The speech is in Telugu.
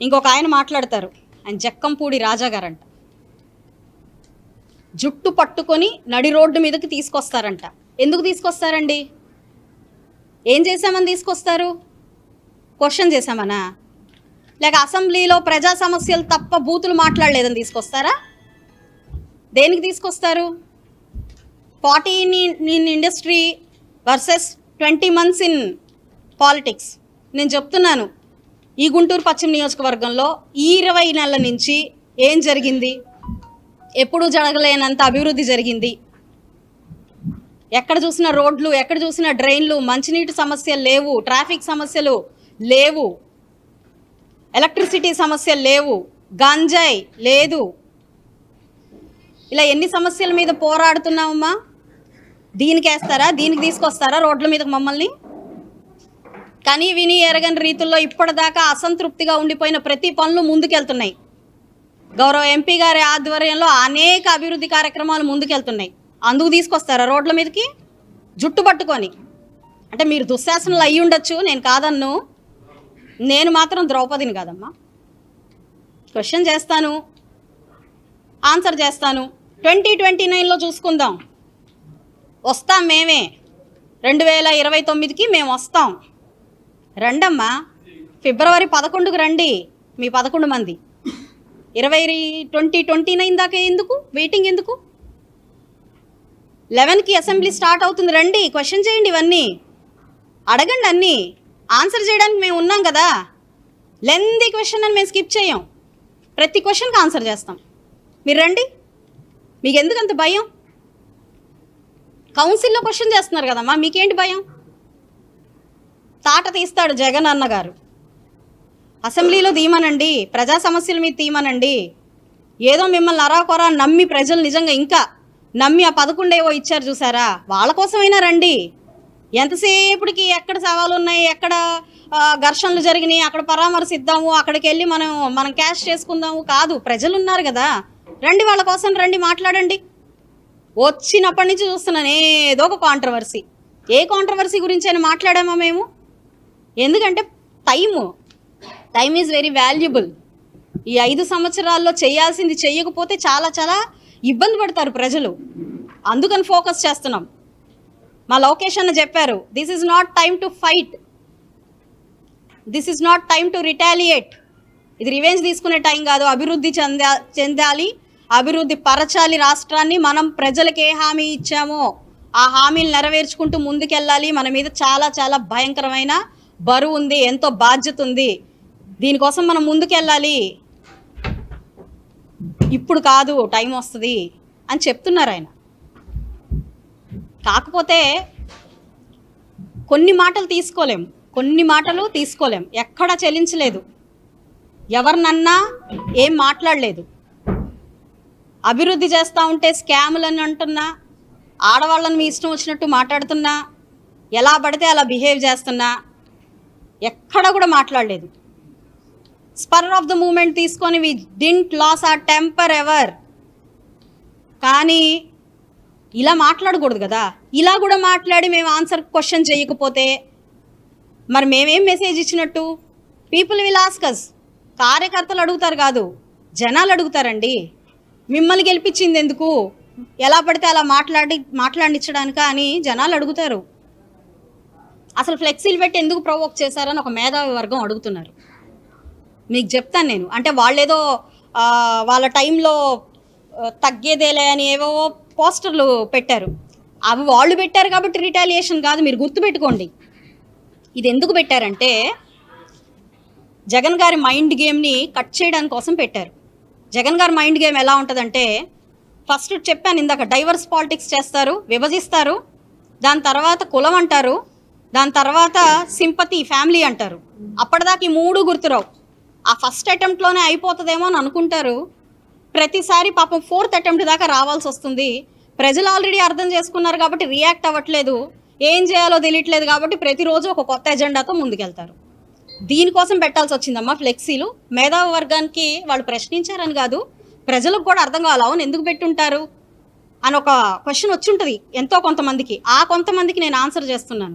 ఇంకొక ఆయన మాట్లాడతారు. ఆయన జక్కంపూడి రాజా గారంట జుట్టు పట్టుకొని నడి రోడ్డు మీదకి తీసుకొస్తారంట. ఎందుకు తీసుకొస్తారండి? ఏం చేశామని తీసుకొస్తారు? క్వశ్చన్ చేశామనా? లేక అసెంబ్లీలో ప్రజా సమస్యలు తప్ప బూతులు మాట్లాడలేదని తీసుకొస్తారా? దేనికి తీసుకొస్తారు? Forty in industry versus twenty months in politics. నేను చెప్తున్నాను. ఈ గుంటూరు పశ్చిమ నియోజకవర్గంలో ఈ ఇరవై నెలల నుంచి ఏం జరిగింది? ఎప్పుడూ జరగలేనంత అభివృద్ధి జరిగింది. ఎక్కడ చూసినా రోడ్లు ఎక్కడ చూసిన డ్రైన్లు మంచినీటి సమస్యలు లేవు ట్రాఫిక్ సమస్యలు లేవు ఎలక్ట్రిసిటీ సమస్యలు లేవు గంజాయి లేదు. ఇలా ఎన్ని సమస్యల మీద పోరాడుతున్నామమ్మా? దీనికి వేస్తారా దీనికి తీసుకొస్తారా రోడ్ల మీదకి మమ్మల్ని? కానీ విని ఎరగని రీతుల్లో ఇప్పటిదాకా అసంతృప్తిగా ఉండిపోయిన ప్రతి పనులు ముందుకెళ్తున్నాయి. గౌరవ ఎంపీ గారి ఆధ్వర్యంలో అనేక అభివృద్ధి కార్యక్రమాలు ముందుకెళ్తున్నాయి. అందుకు తీసుకొస్తారా రోడ్ల మీదకి? జుట్టు పట్టుకొని. అంటే మీరు దుశ్శాసనలు అయ్యి ఉండొచ్చు నేను కాదన్ను. నేను మాత్రం ద్రౌపదిని కాదమ్మా. క్వశ్చన్ చేస్తాను. ఆన్సర్ చేస్తాను. ట్వంటీ ట్వంటీ నైన్లో చూసుకుందాం. వస్తాం మేమే. రెండు వేల ఇరవై తొమ్మిదికి మేము వస్తాం. రండమ్మా. ఫిబ్రవరి పదకొండుకు రండి. మీ పదకొండు మంది. ఇరవై ట్వంటీ ట్వంటీ నైన్ దాకా ఎందుకు? వెయిటింగ్ ఎందుకు? లెవెన్కి అసెంబ్లీ స్టార్ట్ అవుతుంది. రండి క్వశ్చన్ చేయండి ఇవన్నీ. అడగండి అన్నీ. ఆన్సర్ చేయడానికి మేము ఉన్నాం కదా. లెంది క్వశ్చన్ అని మేము స్కిప్ చేయం. ప్రతి క్వశ్చన్కి ఆన్సర్ చేస్తాం. మీరు రండి. మీకు ఎందుకంత అంత భయం? కౌన్సిల్లో క్వశ్చన్ చేస్తున్నారు కదమ్మా. మీకేంటి భయం? తాట తీస్తాడు జగన్ అన్న గారు అసెంబ్లీలో తీయమనండి ప్రజా సమస్యల మీద తీయమనండి ఏదో మిమ్మల్ని అరాకొరా నమ్మి ప్రజలు నిజంగా ఇంకా నమ్మి ఆ పదకొండేవో ఇచ్చారు చూసారా? వాళ్ళ కోసమైనా రండి. ఎంతసేపుడికి ఎక్కడ సవాలు ఉన్నాయి ఎక్కడ ఘర్షణలు జరిగినాయి అక్కడ పరామర్శిద్దాము అక్కడికి వెళ్ళి మనం మనం క్యాష్ చేసుకుందాము కాదు ప్రజలు ఉన్నారు కదా. రండి వాళ్ళ కోసం రండి మాట్లాడండి. వచ్చినప్పటి నుంచి చూస్తున్నాను ఏదో ఒక కాంట్రవర్సీ ఏ కాంట్రవర్సీ గురించి అయినా మాట్లాడామా మేము? ఎందుకంటే time time is very valuable ఈ ఐదు సంవత్సరాల్లో చేయాల్సింది చేయకపోతే చాలా చాలా ఇబ్బంది పడతారు ప్రజలు. అందుకని ఫోకస్ చేస్తున్నాం. మా లోకేష్ అన్న చెప్పారు this is not time to fight this is not time to retaliate ఇది రివెంజ్ తీసుకునే టైం కాదు. అభివృద్ధి చెందా చెందాలి అభివృద్ధి పరచాలి రాష్ట్రాన్ని. మనం ప్రజలకు ఏ హామీ ఇచ్చామో ఆ హామీలు నెరవేర్చుకుంటూ ముందుకెళ్ళాలి. మన మీద చాలా చాలా భయంకరమైన బరువు ఉంది ఎంతో బాధ్యత ఉంది. దీనికోసం మనం ముందుకెళ్ళాలి. ఇప్పుడు కాదు టైం వస్తుంది అని చెప్తున్నారు ఆయన. కాకపోతే కొన్ని మాటలు తీసుకోలేం. కొన్ని మాటలు తీసుకోలేం. ఎక్కడా చెల్లించలేదు. ఎవరినన్నా ఏం మాట్లాడలేదు. అభివృద్ధి చేస్తూ ఉంటే స్కాములని అంటున్నా ఆడవాళ్ళని మీ ఇష్టం వచ్చినట్టు మాట్లాడుతున్నా ఎలా పడితే అలా బిహేవ్ చేస్తున్నా ఎక్కడ కూడా మాట్లాడలేదు. స్పర్ ఆఫ్ ద మూమెంట్ తీసుకొని we didn't lose a temper ever కానీ ఇలా మాట్లాడకూడదు కదా. ఇలా కూడా మాట్లాడి మేము ఆన్సర్ క్వశ్చన్ చేయకపోతే మరి మేమేం మెసేజ్ ఇచ్చినట్టు? పీపుల్ విల్ ఆస్కస్ కార్యకర్తలు అడుగుతారు కాదు జనాలు అడుగుతారండి. మిమ్మల్ని గెలిపించింది ఎందుకు? ఎలా పడితే అలా మాట్లాడి మాట్లాడించడానికా అని జనాలు అడుగుతారు. అసలు ఫ్లెక్సీలు పెట్టి ఎందుకు ప్రొవోక్ చేశారని ఒక మేధావి వర్గం అడుగుతున్నారు. మీకు చెప్తాను నేను. అంటే వాళ్ళేదో ఏదో వాళ్ళ టైంలో తగ్గేదేలే అని ఏవో పోస్టర్లు పెట్టారు. అవి వాళ్ళు పెట్టారు కాబట్టి రిటాలియేషన్ కాదు మీరు గుర్తుపెట్టుకోండి. ఇది ఎందుకు పెట్టారంటే జగన్ గారి మైండ్ గేమ్ని కట్ చేయడానికి కోసం పెట్టారు. జగన్ గారి మైండ్ గేమ్ ఎలా ఉంటుందంటే ఫస్ట్ చెప్పాను ఇందాక డైవర్స్ పాలిటిక్స్ చేస్తారు విభజిస్తారు దాని తర్వాత కులం అంటారు దాని తర్వాత సింపతి ఫ్యామిలీ అంటారు. అప్పటిదాకా ఈ మూడు గుర్తురావు. ఆ ఫస్ట్ అటెంప్ట్లోనే అయిపోతుందేమో అని అనుకుంటారు. ప్రతిసారి పాపం ఫోర్త్ అటెంప్ట్ దాకా రావాల్సి వస్తుంది. ప్రజలు ఆల్రెడీ అర్థం చేసుకున్నారు కాబట్టి రియాక్ట్ అవ్వట్లేదు. ఏం చేయాలో తెలియట్లేదు కాబట్టి ప్రతిరోజు ఒక కొత్త ఎజెండాతో ముందుకెళ్తారు. దీనికోసం పెట్టాల్సి వచ్చిందమ్మా ఫ్లెక్సీలు. మేధావి వర్గానికి వాళ్ళు ప్రశ్నించారని కాదు. ప్రజలకు కూడా అర్థం కావాలి. అవును ఎందుకు పెట్టుంటారు? అని ఒక క్వశ్చన్ వచ్చి ఉంటుంది ఎంతో కొంతమందికి. ఆ కొంతమందికి నేను ఆన్సర్ చేస్తున్నాను.